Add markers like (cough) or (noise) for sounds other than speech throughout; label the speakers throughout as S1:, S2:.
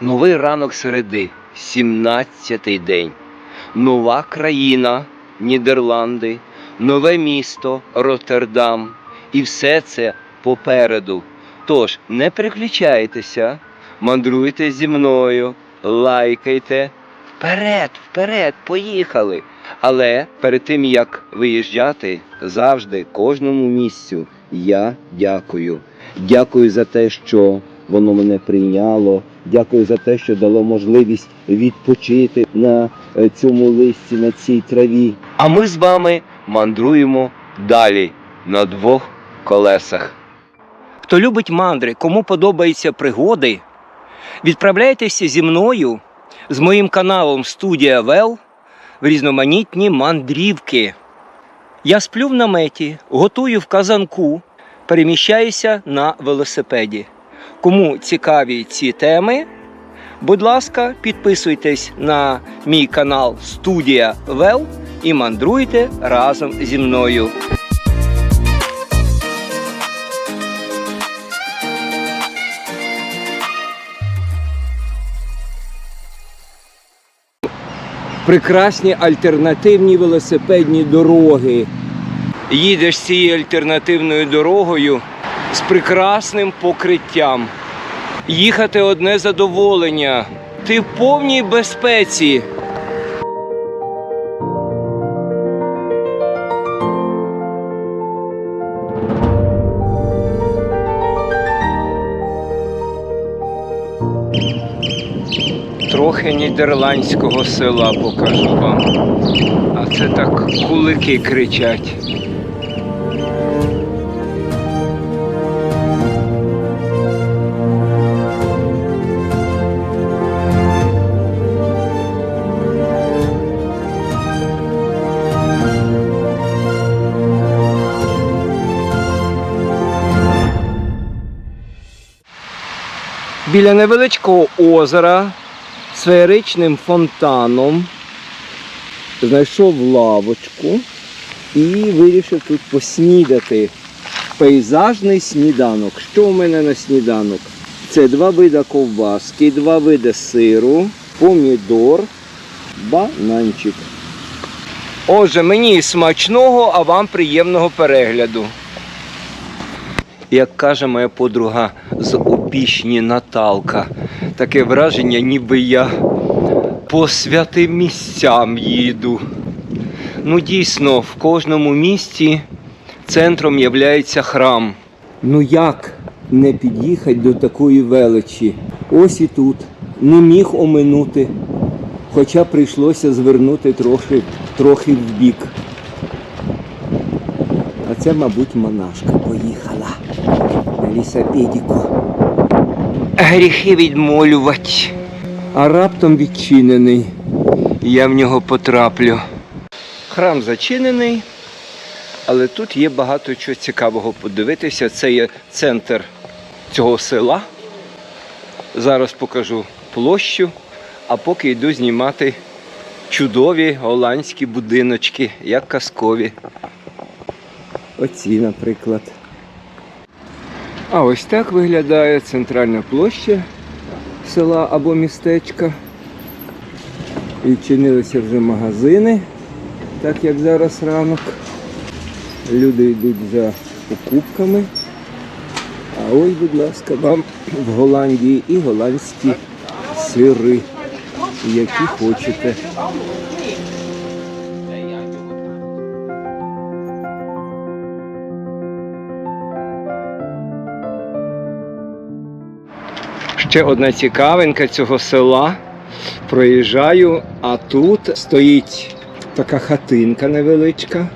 S1: Новий ранок середи, 17-й день. Нова країна, Нідерланди, нове місто Роттердам. І все це попереду. Тож не переключайтеся, мандруйте зі мною, лайкайте. Вперед, вперед, поїхали. Але перед тим як виїжджати, завжди кожному місцю я дякую. Дякую за те, що воно мене прийняло. Дякую за те, що дало можливість відпочити на е, цьому листі, на цій траві. А ми з вами мандруємо далі на двох колесах.
S2: Хто любить мандри, кому подобаються пригоди, відправляйтеся зі мною з моїм каналом Студія Вел в різноманітні мандрівки. Я сплю в наметі, готую в казанку, переміщаюся на велосипеді. Кому цікаві ці теми, будь ласка, підписуйтесь на мій канал Студія Вел і мандруйте разом зі мною. прекрасні альтернативні велосипедні дороги. Їдеш цією альтернативною дорогою з прекрасним покриттям. Їхати одне задоволення. Ти в повній безпеці. Трохи нідерландського села покажу вам. А це так кулики кричать. Біля невеличкого озера з феєричним фонтаном знайшов лавочку і вирішив тут поснідати. Пейзажний сніданок. Що у мене на сніданок? Це два вида ковбаски, два види сиру, помідор, бананчик. Отже, мені смачного, а вам приємного перегляду. Як каже моя подруга з опішні Наталка, таке враження, ніби я по святим місцям їду. Ну, дійсно, в кожному місті центром являється храм. Ну як не під'їхати до такої величі? Ось і тут не міг оминути, хоча прийшлося звернути трохи, трохи вбік. А це, мабуть, монашка поїхала на лісопедіку. Гріхи відмолювати. А раптом відчинений. Я в нього потраплю. Храм зачинений, але тут є багато чого цікавого подивитися. Це є центр цього села. Зараз покажу площу, а поки йду знімати чудові голландські будиночки, як казкові. Оці, наприклад. А ось так виглядає центральна площа села або містечка. Відчинилися вже магазини, так як зараз ранок. Люди йдуть за покупками. А ось, будь ласка, вам в Голландії і голландські сири, які хочете. Ще одна цікавинка цього села. Проїжджаю, а тут стоїть така хатинка невеличка.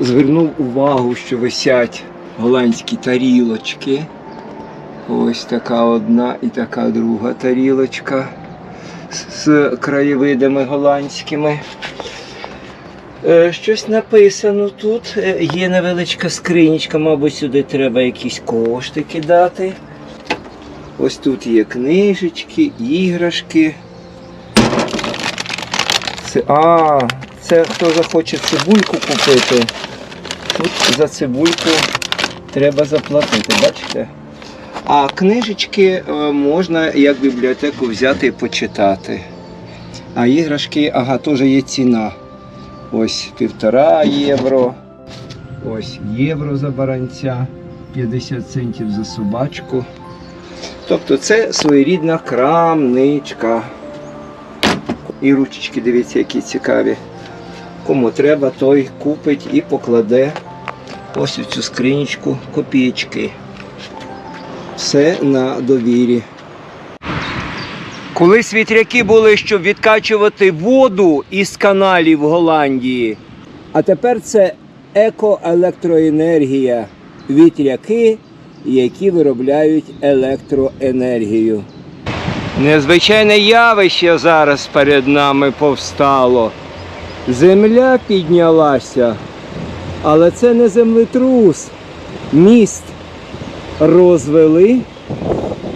S2: Звернув увагу, що висять голландські тарілочки. Ось така одна і така друга тарілочка з- краєвидами голландськими. Е, Щось написано тут. Е, Є невеличка скринічка, мабуть, сюди треба якісь кошти кидати. Ось тут є книжечки, іграшки. Це, а, це хто захоче цибульку купити. Тут за цибульку треба заплатити, бачите? А книжечки е, можна як бібліотеку взяти і почитати. А іграшки, ага, теж є ціна. Ось півтора євро. Ось євро за баранця, 50 центів за собачку. Тобто це своєрідна крамничка. І ручечки, дивіться, які цікаві. Кому треба, той купить і покладе ось у цю скринічку копійки. Все на довірі. Колись вітряки були, щоб відкачувати воду із каналів Голландії. А тепер це екоелектроенергія. Вітряки, які виробляють електроенергію. Незвичайне явище зараз перед нами повстало. Земля піднялася, але це не землетрус. Міст розвели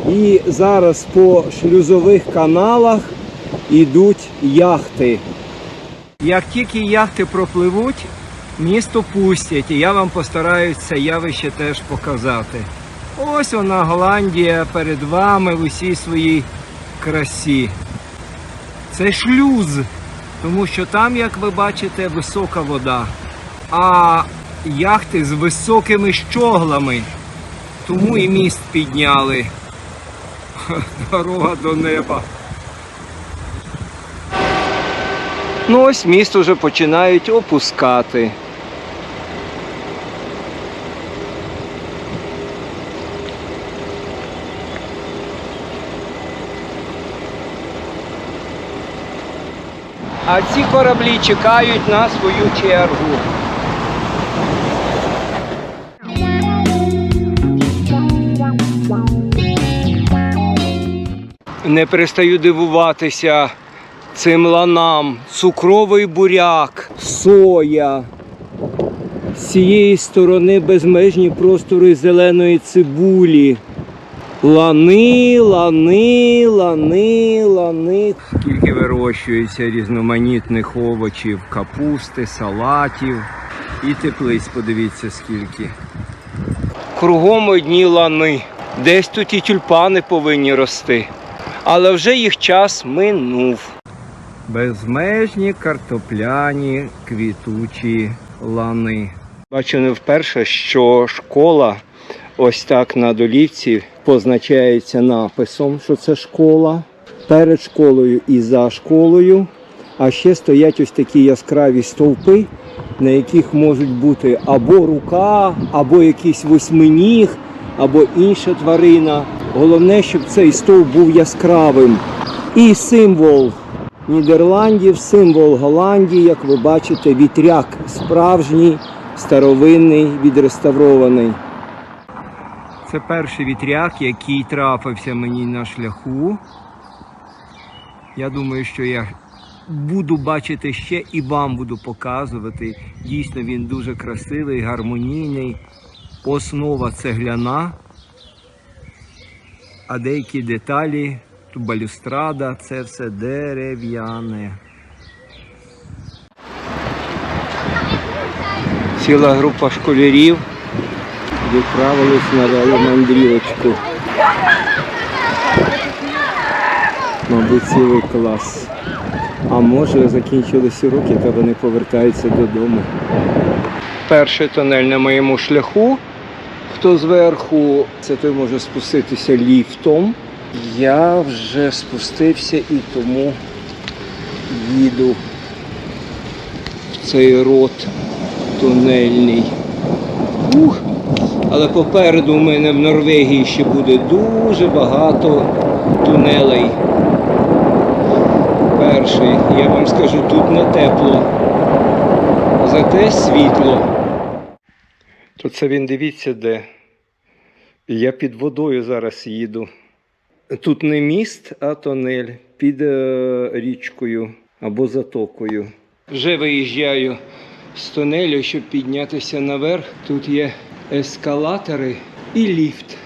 S2: і зараз по шлюзових каналах йдуть яхти. Як тільки яхти пропливуть, місто пустять, і я вам постараюсь це явище теж показати. Ось вона Голландія перед вами в усій своїй красі. Це шлюз, тому що там, як ви бачите, висока вода, а яхти з високими щоглами. Тому і міст підняли. (laughs) Дорога до неба. Ну ось міст уже починають опускати. А ці кораблі чекають на свою чергу. Не перестаю дивуватися цим ланам. Цукровий буряк, соя. З цієї сторони безмежні простори зеленої цибулі. Лани, лани, лани, лани. Скільки вирощується різноманітних овочів, капусти, салатів і теплиць, подивіться скільки. Кругом одні лани. Десь тут і тюльпани повинні рости. Але вже їх час минув. Безмежні картопляні квітучі лани. Бачу не вперше, що школа ось так на долівці позначається написом, що це школа. Перед школою і за школою. А ще стоять ось такі яскраві стовпи, на яких можуть бути або рука, або якийсь восьминіг, або інша тварина. Головне, щоб цей стовп був яскравим. І символ Нідерландів, символ Голландії, як ви бачите, вітряк справжній, старовинний, відреставрований. Це перший вітряк, який трапився мені на шляху. Я думаю, що я буду бачити ще і вам буду показувати. Дійсно, він дуже красивий, гармонійний. Основа цегляна, а деякі деталі, тут балюстрада, це все дерев'яне. Ціла група школярів відправились на веломандрівочку. Мабуть, цілий клас. А може закінчились уроки та вони повертаються додому. Перший тунель на моєму шляху. Хто зверху, це той може спуститися ліфтом. Я вже спустився і тому їду в цей рот тунельний. Ух! Але попереду у мене в Норвегії ще буде дуже багато тунелей. Перший, я вам скажу, тут не тепло, зате світло. То це він дивіться де. Я під водою зараз їду. Тут не міст, а тунель під е, річкою або затокою. Вже виїжджаю з тунелю, щоб піднятися наверх. Тут є ескалатори і ліфт.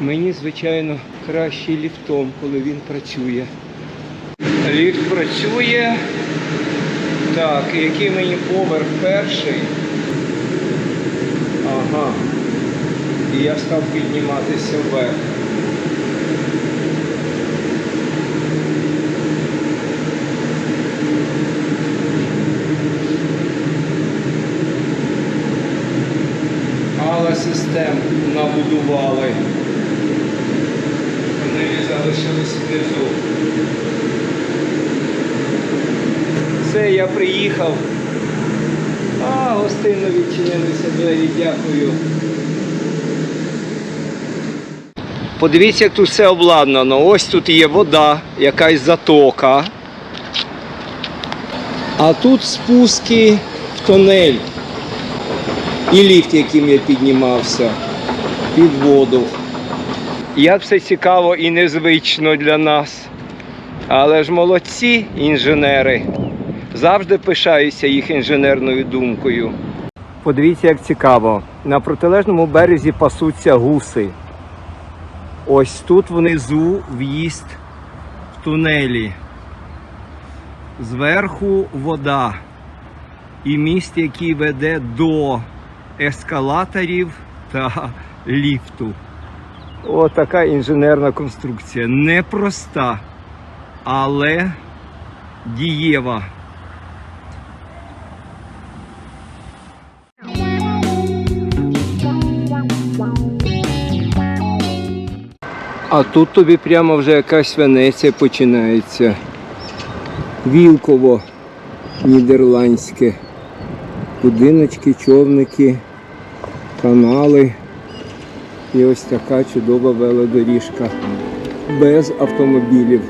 S2: Мені, звичайно, краще ліфтом, коли він працює. Ліфт працює. Так, який мені поверх перший? Ага. І я став підніматися вверх. Набудували. Вони залишились внизу. Все, я приїхав. А, гостинно відчинилися двері, дякую. Подивіться, як тут все обладнано. Ось тут є вода, якась затока. А тут спуски в тунель. І ліфт, яким я піднімався під воду. Як все цікаво і незвично для нас. Але ж молодці інженери. Завжди пишаюся їх інженерною думкою. Подивіться, як цікаво. На протилежному березі пасуться гуси. Ось тут внизу в'їзд в тунелі. Зверху вода. І міст, який веде до ескалаторів та ліфту. О, така інженерна конструкція. Непроста, але дієва. А тут тобі прямо вже якась Венеція починається. Вілково нідерландське. Будиночки, човники, канали. І ось така чудова велодоріжка без автомобілів.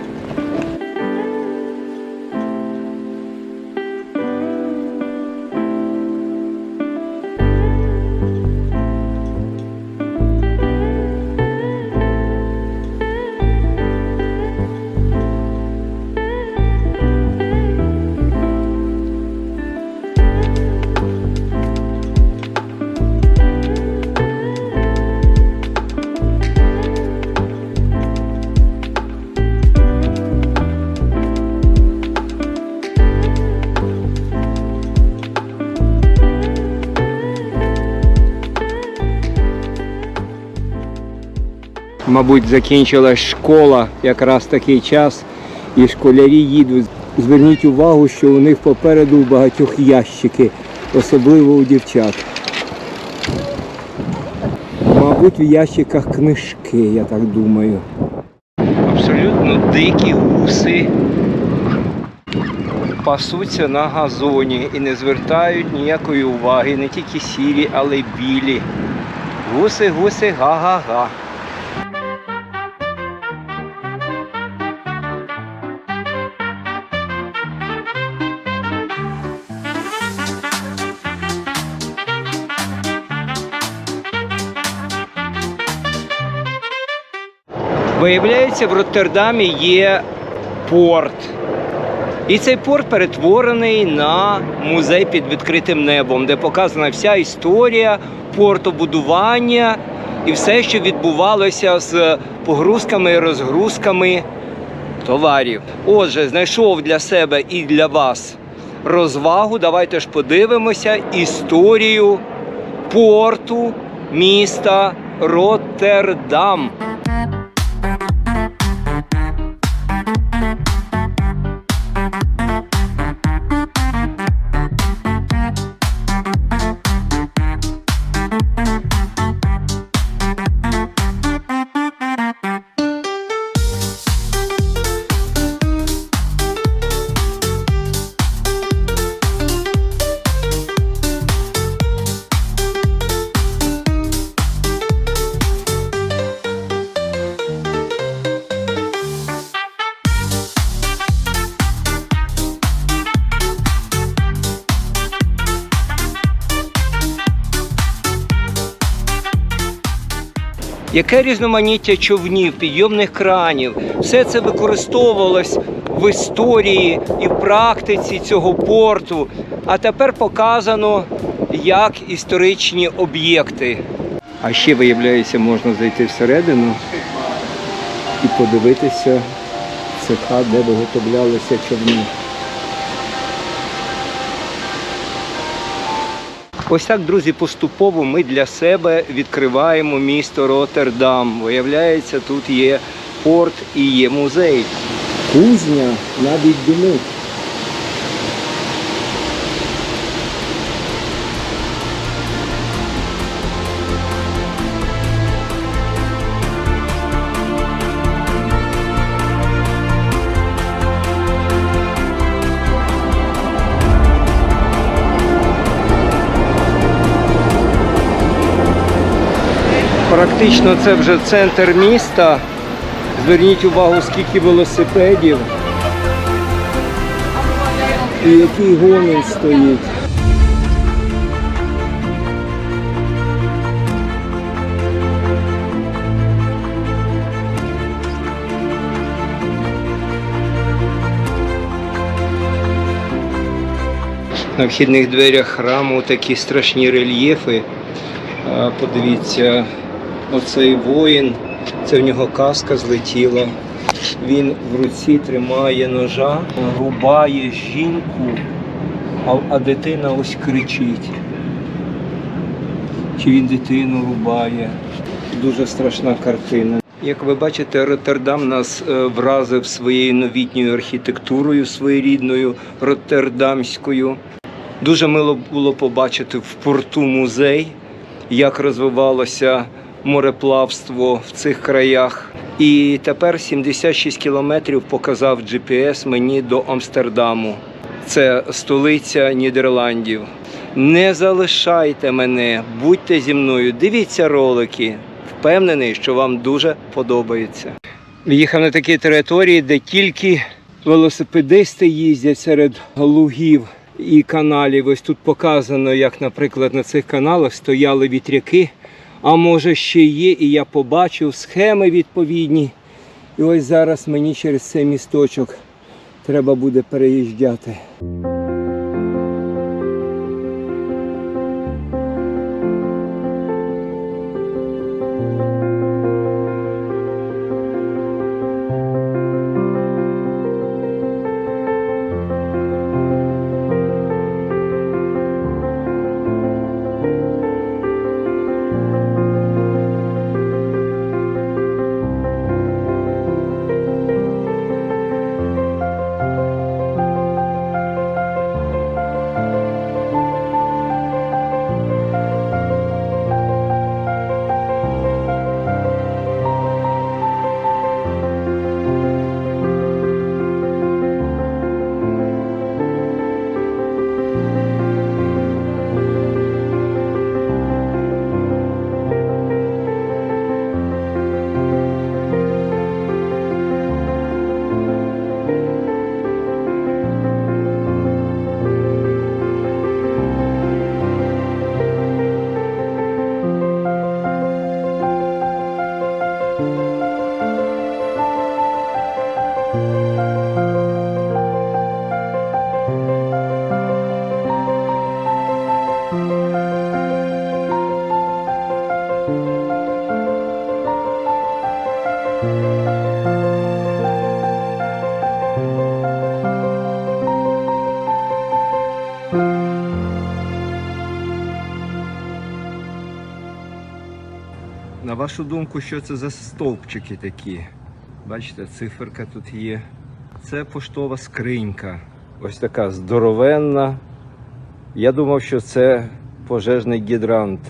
S2: Мабуть, закінчилась школа якраз такий час, і школярі їдуть. Зверніть увагу, що у них попереду у багатьох ящики, особливо у дівчат. Мабуть, в ящиках книжки, я так думаю. Абсолютно дикі гуси пасуться на газоні і не звертають ніякої уваги, не тільки сірі, але й білі. Гуси, гуси, га-га-га. Виявляється, в Роттердамі є порт. І цей порт перетворений на музей під відкритим небом, де показана вся історія портобудування і все, що відбувалося з погрузками і розгрузками товарів. Отже, знайшов для себе і для вас розвагу. Давайте ж подивимося історію порту міста Роттердам. Яке різноманіття човнів, підйомних кранів, все це використовувалось в історії і в практиці цього порту. А тепер показано як історичні об'єкти. А ще, виявляється, можна зайти всередину і подивитися цеха, де виготовлялися човни. Ось так, друзі, поступово ми для себе відкриваємо місто Роттердам. Виявляється, тут є порт і є музей. Кузня навіть димить. Практично це вже центр міста. Зверніть увагу, скільки велосипедів і який гомін стоїть. На вхідних дверях храму такі страшні рельєфи. Подивіться, оцей воїн, це в нього каска злетіла. Він в руці тримає ножа, рубає жінку, а, дитина ось кричить. Чи він дитину рубає? Дуже страшна картина. Як ви бачите, Роттердам нас е, вразив своєю новітньою архітектурою, своєрідною роттердамською. Дуже мило було побачити в порту музей, як розвивалося мореплавство в цих краях. І тепер 76 кілометрів показав GPS мені до Амстердаму. Це столиця Нідерландів. Не залишайте мене, будьте зі мною, дивіться ролики. Впевнений, що вам дуже подобається. Їхав на такі території, де тільки велосипедисти їздять серед лугів і каналів. Ось тут показано, як, наприклад, на цих каналах стояли вітряки, а може ще є, і я побачив схеми відповідні. І ось зараз мені через цей місточок треба буде переїжджати. Вашу думку, що це за стовпчики такі? Бачите, циферка тут є. Це поштова скринька. Ось така здоровенна. Я думав, що це пожежний гідрант.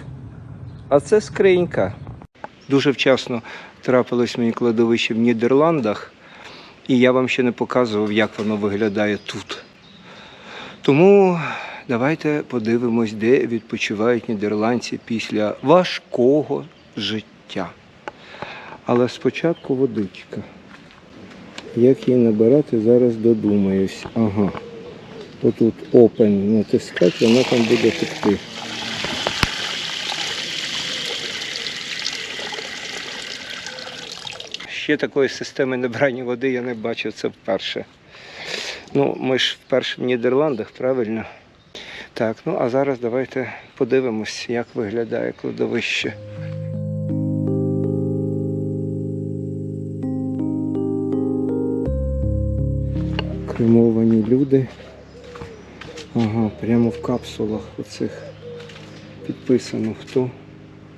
S2: А це скринька. Дуже вчасно трапилось мені кладовище в Нідерландах, і я вам ще не показував, як воно виглядає тут. Тому давайте подивимось, де відпочивають нідерландці після важкого життя. Але спочатку водичка. Як її набирати, зараз додумаюсь. Ага. Отут Open натискати, вона там буде текти. Ще такої системи набрання води я не бачив, це вперше. Ну, ми ж вперше в Нідерландах, правильно? Так, ну а зараз давайте подивимось, як виглядає кладовище. Кремовані люди. Ага, прямо в капсулах оцих підписано хто.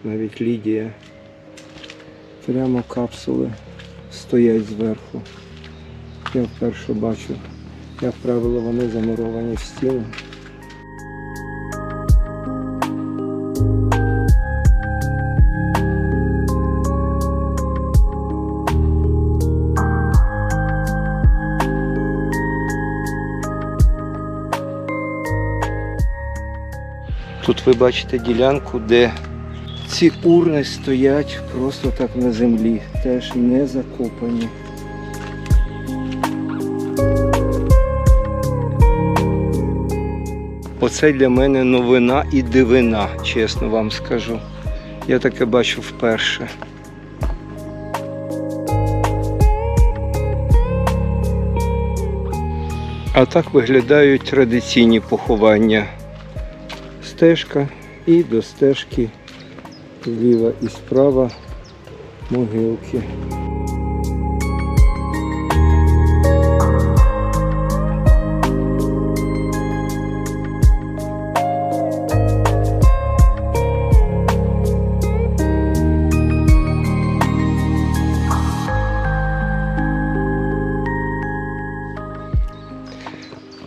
S2: Навіть Лідія. Прямо капсули стоять зверху. Я вперше бачу, як правило, вони замуровані в стіну. Тут ви бачите ділянку, де ці урни стоять просто так на землі, теж не закопані. Оце для мене новина і дивина, чесно вам скажу. Я таке бачу вперше. А так виглядають традиційні поховання. Стежка і до стежки зліва і справа могилки.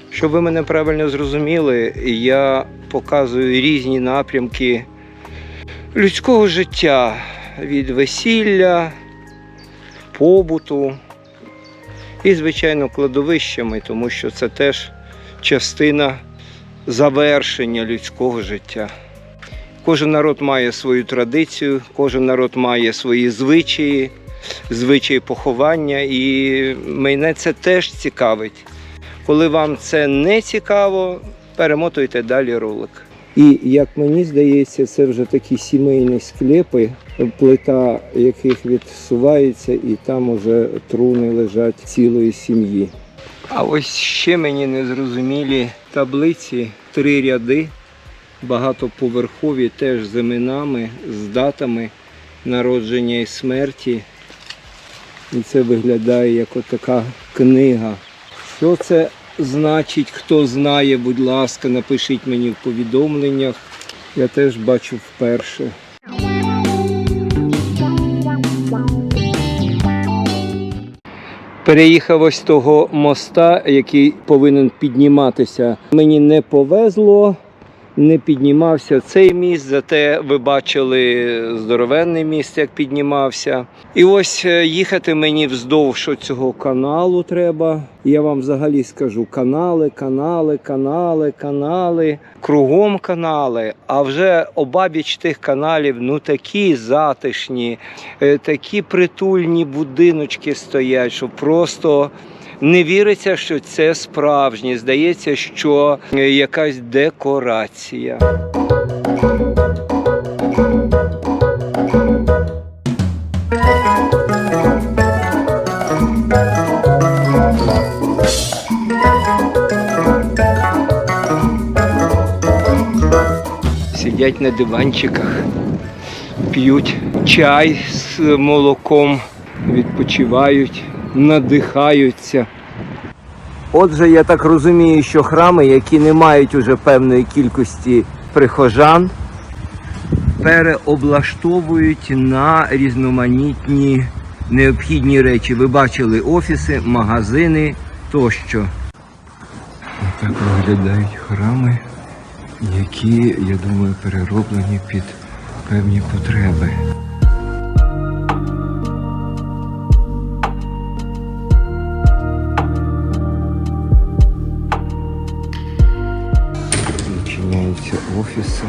S2: Щоб ви мене правильно зрозуміли, я показую різні напрямки людського життя від весілля, побуту і, звичайно, кладовищами, тому що це теж частина завершення людського життя. Кожен народ має свою традицію, кожен народ має свої звичаї, звичаї поховання, і мене це теж цікавить. Коли вам це не цікаво, перемотуйте далі ролик. І як мені здається, це вже такі сімейні склепи, плита яких відсувається, і там уже труни лежать цілої сім'ї. А ось ще мені незрозумілі таблиці, три ряди, багатоповерхові, теж з іменами, з датами народження і смерті. І це виглядає як така книга. Що це значить, хто знає, будь ласка, напишіть мені в повідомленнях. Я теж бачу вперше. Переїхав ось того моста, який повинен підніматися. Мені не повезло, не піднімався цей міст, зате ви бачили здоровенний міст, як піднімався. І ось е, їхати мені вздовж цього каналу треба. Я вам взагалі скажу: канали, канали, канали, канали, кругом канали. А вже обабіч тих каналів ну такі затишні, е, такі притульні будиночки стоять, що просто. Не віриться, що це справжнє. Здається, що е, якась декорація. Сидять на диванчиках, п'ють чай з молоком, відпочивають, надихаються. Отже, я так розумію, що храми, які не мають уже певної кількості прихожан, переоблаштовують на різноманітні необхідні речі. Ви бачили офіси, магазини тощо. Так виглядають храми, які, я думаю, перероблені під певні потреби. Начиняються офіси,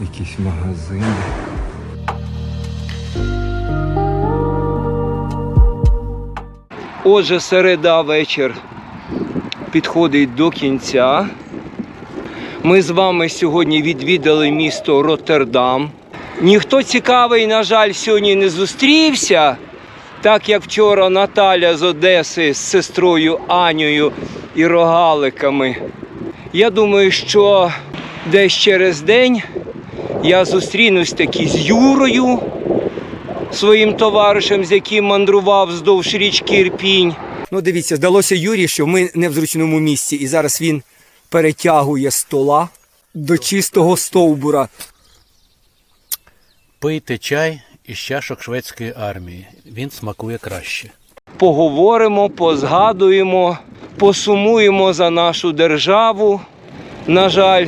S2: якісь магазини. Отже, середа вечір підходить до кінця. Ми з вами сьогодні відвідали місто Роттердам. Ніхто цікавий, на жаль, сьогодні не зустрівся, так як вчора Наталя з Одеси з сестрою Анею і рогаликами. Я думаю, що десь через день я зустрінусь таки з Юрою, своїм товаришем, з яким мандрував вздовж річки Ірпінь.
S3: Ну, дивіться, здалося Юрі, що ми не в зручному місці, і зараз він перетягує стола.
S2: до чистого стовбура.
S3: Пийте чай із чашок шведської армії. Він смакує краще.
S2: Поговоримо, позгадуємо, посумуємо за нашу державу. На жаль,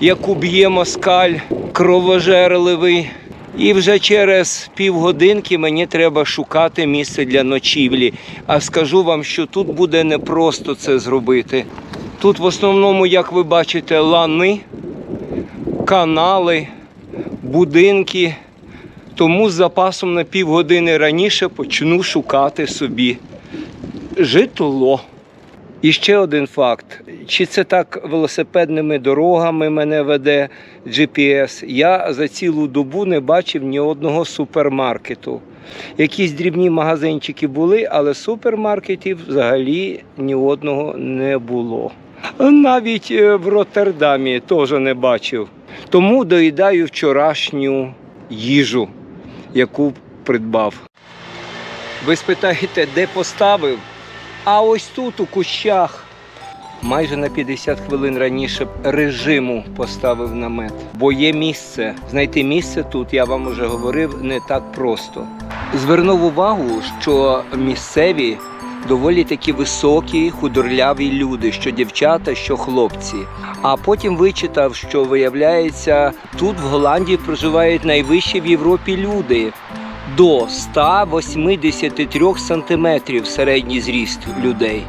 S2: яку б'є москаль кровожерливий. І вже через півгодинки мені треба шукати місце для ночівлі. А скажу вам, що тут буде непросто це зробити. Тут в основному, як ви бачите, лани, канали, будинки. Тому з запасом на півгодини раніше почну шукати собі житло. І ще один факт: чи це так велосипедними дорогами мене веде GPS, я за цілу добу не бачив ні одного супермаркету. Якісь дрібні магазинчики були, але супермаркетів взагалі ні одного не було. Навіть е, в Роттердамі теж не бачив. Тому доїдаю вчорашню їжу, яку придбав. Ви спитаєте, де поставив? А ось тут, у кущах. Майже на 50 хвилин раніше режиму поставив намет. Бо є місце. Знайти місце тут, я вам уже говорив, не так просто. Звернув увагу, що місцеві доволі такі високі, худорляві люди, що дівчата, що хлопці. А потім вичитав, що виявляється, тут в Голландії проживають найвищі в Європі люди до 183 сантиметрів середній зріст людей.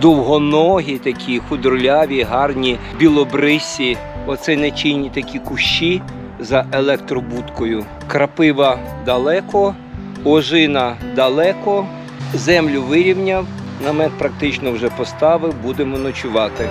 S2: Довгоногі такі, худорляві, гарні, білобрисі. Оце нечинні такі кущі за електробудкою. Крапива далеко, ожина далеко, землю вирівняв, намет практично вже поставив, будемо ночувати.